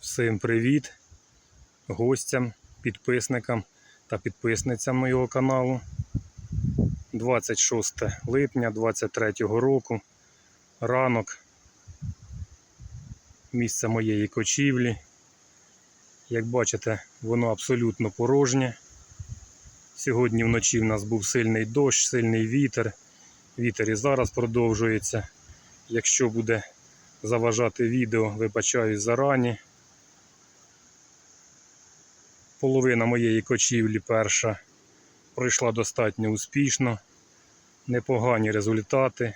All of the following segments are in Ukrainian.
Всім привіт гостям, підписникам та підписницям моєго каналу. 26 липня 23 року. Ранок. Місце моєї кочівлі. Як бачите, воно абсолютно порожнє. Сьогодні вночі в нас був сильний дощ, сильний вітер. Вітер і зараз продовжується. Якщо буде заважати відео, вибачаюсь зарані. Половина моєї кочівлі перша пройшла достатньо успішно, непогані результати.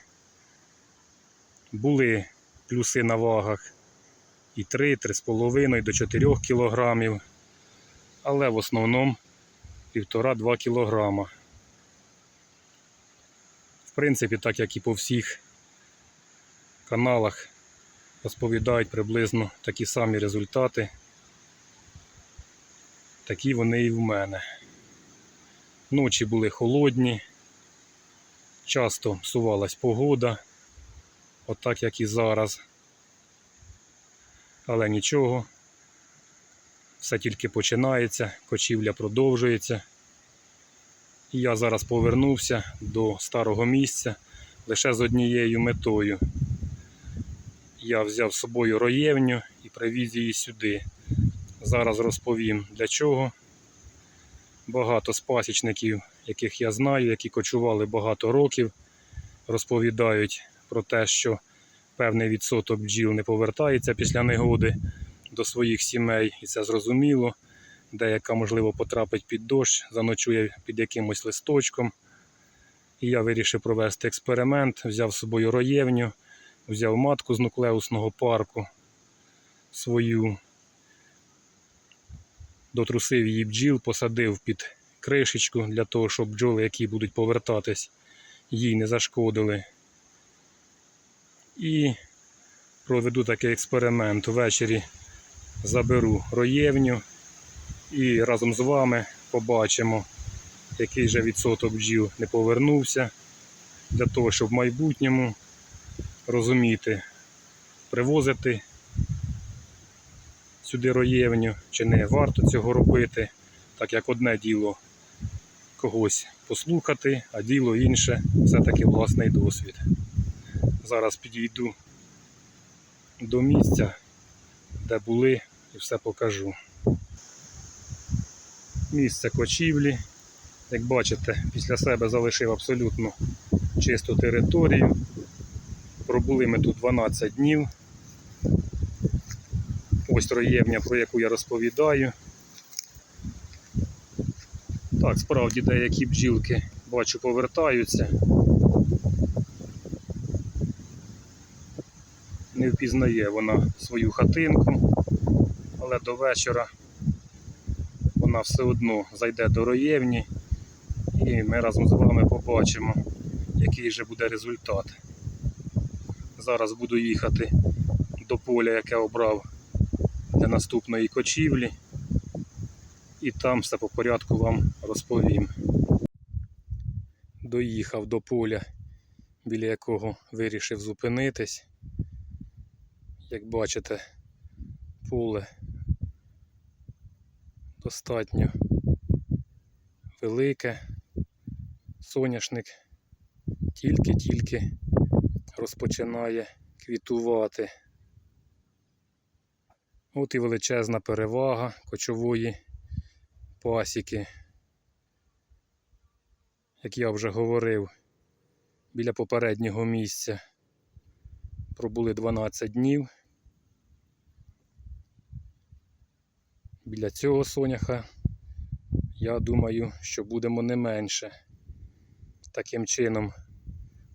Були плюси на вагах і 3, 3,5 до 4 кілограмів, але в основному 1,5-2 кілограма. В принципі, так як і по всіх каналах розповідають приблизно такі самі результати. Такі вони і в мене. Ночі були холодні, часто псувалась погода, отак як і зараз. Але нічого, все тільки починається, кочівля продовжується. І я зараз повернувся до старого місця лише з однією метою. Я взяв з собою роєвню і привіз її сюди. Зараз розповім для чого. Багато з пасічників, яких я знаю, які кочували багато років, розповідають про те, що певний відсоток бджіл не повертається після негоди до своїх сімей, і це зрозуміло. Деяка, можливо, потрапить під дощ, заночує під якимось листочком. І я вирішив провести експеримент, взяв з собою роєвню, взяв матку з нуклеусного парку свою дотрусив її бджіл, посадив під кришечку для того, щоб бджоли, які будуть повертатись, їй не зашкодили. І проведу такий експеримент. Ввечері заберу роєвню і разом з вами побачимо, який же відсоток бджіл не повернувся, для того, щоб в майбутньому розуміти, привозити сюди роєвню, чи не варто цього робити, так як одне діло когось послухати, а діло інше все-таки власний досвід. Зараз підійду до місця, де були, і все покажу. Місце кочівлі. Як бачите, після себе залишив абсолютно чисту територію. Пробули ми тут 12 днів. Ось роєвня, про яку я розповідаю. Так, справді деякі бджілки, бачу, повертаються. Не впізнає вона свою хатинку, але до вечора вона все одно зайде до роєвні і ми разом з вами побачимо, який же буде результат. Зараз буду їхати до поля, яке обрав для наступної кочівлі. І там все по порядку вам розповім. Доїхав до поля, біля якого вирішив зупинитись. Як бачите, поле достатньо велике, соняшник тільки-тільки розпочинає квітувати. От і величезна перевага кочової пасіки. Як я вже говорив, біля попереднього місця пробули 12 днів. Біля цього соняха, я думаю, що будемо не менше. Таким чином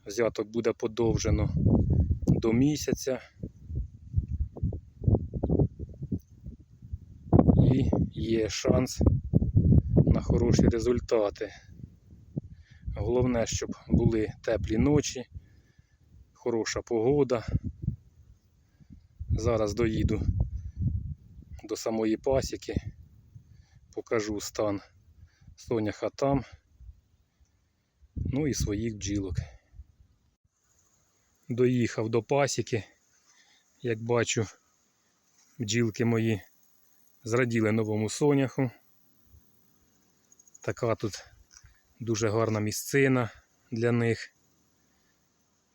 взяток буде подовжено до місяця. і є шанс на хороші результати. Головне, щоб були теплі ночі, хороша погода. Зараз доїду до самої пасіки, покажу стан соняха там, ну і своїх бджілок. Доїхав до пасіки, як бачу, бджілки мої зраділи новому соняху. Така тут дуже гарна місцина для них.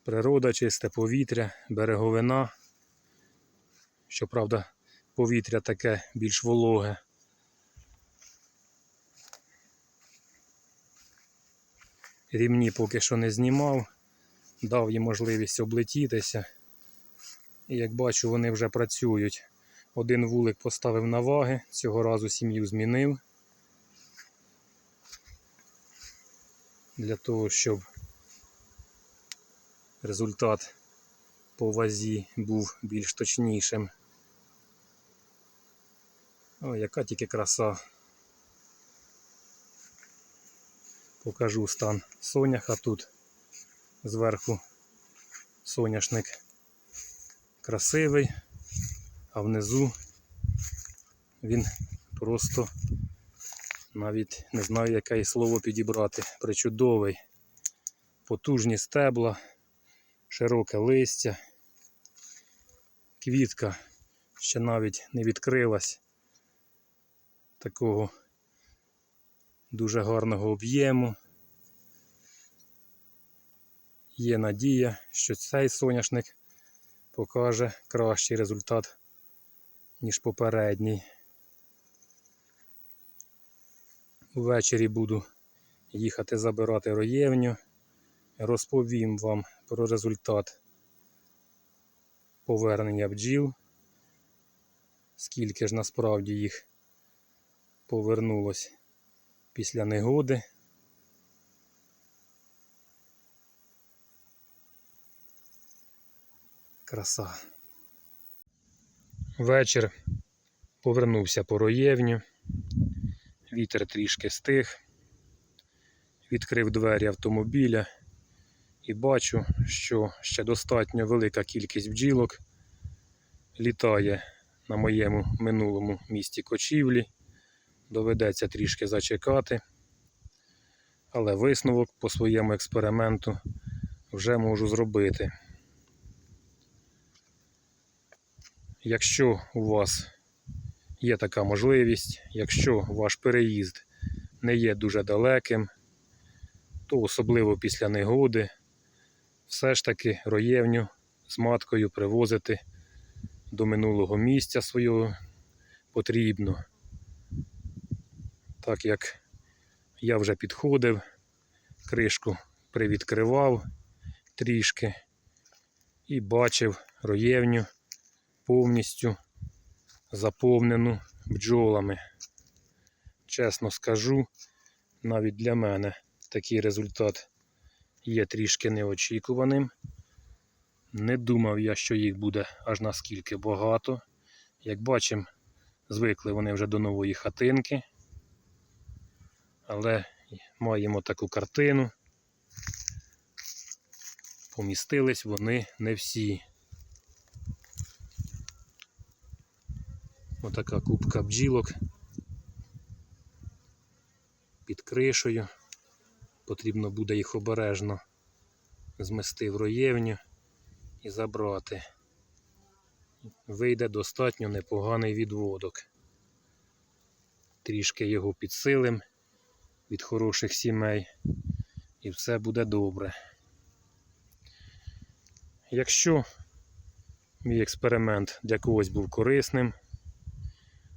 Природа, чисте повітря, береговина. Щоправда, повітря таке більш вологе. Рівні поки що не знімав, дав їм можливість облетітися. І як бачу, вони вже працюють. Один вулик поставив на ваги, цього разу сім'ю змінив. Для того, щоб результат по вазі був більш точнішим. О, яка тільки краса. Покажу стан соняха тут зверху соняшник красивий, а внизу він просто навіть не знаю, яке і слово підібрати. Причудовий. Потужні стебла, широке листя, квітка ще навіть не відкрилась такого дуже гарного об'єму. Є надія, що цей соняшник покаже кращий результат, ніж попередній. Увечері буду їхати забирати роєвню. Розповім вам про результат повернення бджіл, скільки ж насправді їх повернулось після негоди. Краса. Вечір повернувся по роєвню. Вітер трішки стих. Відкрив двері автомобіля і бачу, що ще достатньо велика кількість бджілок літає на моєму минулому місті кочівлі. Доведеться трішки зачекати. Але висновок по своєму експерименту вже можу зробити. Якщо у вас є така можливість, якщо ваш переїзд не є дуже далеким, то особливо після негоди, все ж таки роєвню з маткою привозити до минулого місця свого потрібно. Так як я вже підходив, кришку привідкривав трішки і бачив роєвню повністю заповнену бджолами. Чесно скажу, навіть для мене такий результат є трішки неочікуваним. Не думав я, що їх буде аж наскільки багато. Як бачимо, звикли вони вже до нової хатинки. Але маємо таку картину. Помістились вони не всі. Отака кубка бджілок під кришею. Потрібно буде їх обережно змести в роєвню і забрати. Вийде достатньо непоганий відводок. Трішки його підсилим від хороших сімей і все буде добре. Якщо мій експеримент для когось був корисним,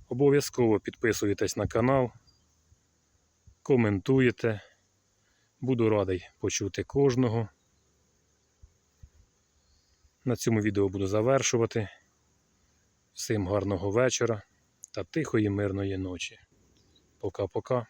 обов'язково підписуйтесь на канал, коментуєте. Буду радий почути кожного. На цьому відео буду завершувати. Всім гарного вечора та тихої мирної ночі. Пока-пока.